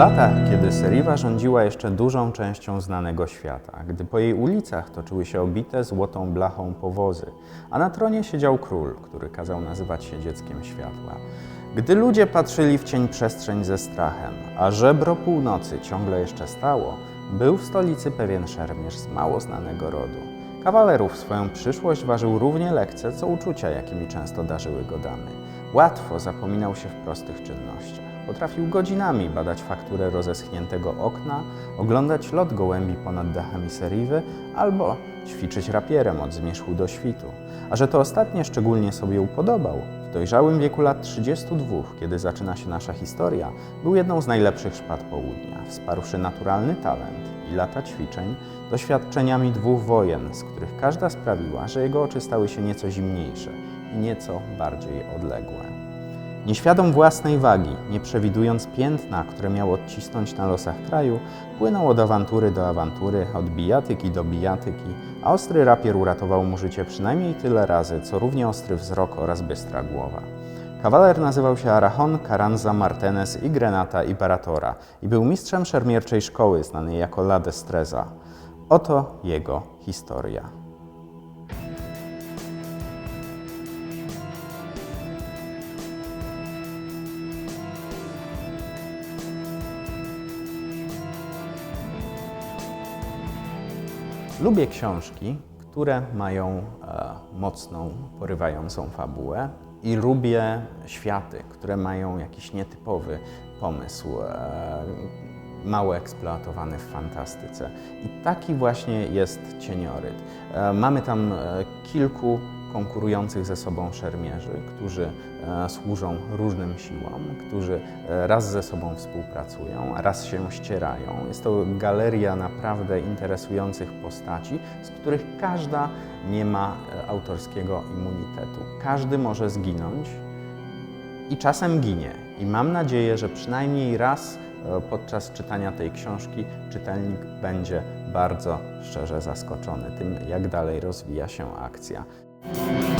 Lata, kiedy Seriwa rządziła jeszcze dużą częścią znanego świata, gdy po jej ulicach toczyły się obite złotą blachą powozy, a na tronie siedział król, który kazał nazywać się dzieckiem światła. Gdy ludzie patrzyli w cień przestrzeń ze strachem, a żebro północy ciągle jeszcze stało, był w stolicy pewien szermierz z mało znanego rodu. Kawalerów swoją przyszłość ważył równie lekce, co uczucia, jakimi często darzyły go damy. Łatwo zapominał się w prostych czynnościach. Potrafił godzinami badać fakturę rozeschniętego okna, oglądać lot gołębi ponad dachami seriwy albo ćwiczyć rapierem od zmierzchu do świtu. A że to ostatnie szczególnie sobie upodobał, w dojrzałym wieku lat 32, kiedy zaczyna się nasza historia, był jedną z najlepszych szpat południa, wsparłszy naturalny talent i lata ćwiczeń doświadczeniami dwóch wojen, z których każda sprawiła, że jego oczy stały się nieco zimniejsze i nieco bardziej odległe. Nieświadom własnej wagi, nie przewidując piętna, które miał odcisnąć na losach kraju, płynął od awantury do awantury, od bijatyki do bijatyki, a ostry rapier uratował mu życie przynajmniej tyle razy, co równie ostry wzrok oraz bystra głowa. Kawaler nazywał się Arachon Carranza Martinez i Grenata Imperatora i był mistrzem szermierczej szkoły znanej jako La Destreza. Oto jego historia. Lubię książki, które mają e, mocną, porywającą fabułę i lubię światy, które mają jakiś nietypowy pomysł, e, mało eksploatowany w fantastyce. I taki właśnie jest Cienioryt. E, mamy tam e, kilku konkurujących ze sobą szermierzy, którzy e, służą różnym siłom, którzy e, raz ze sobą współpracują, raz się ścierają. Jest to galeria naprawdę interesujących postaci, z których każda nie ma e, autorskiego immunitetu. Każdy może zginąć i czasem ginie. I mam nadzieję, że przynajmniej raz podczas czytania tej książki czytelnik będzie bardzo szczerze zaskoczony tym, jak dalej rozwija się akcja. Thank you.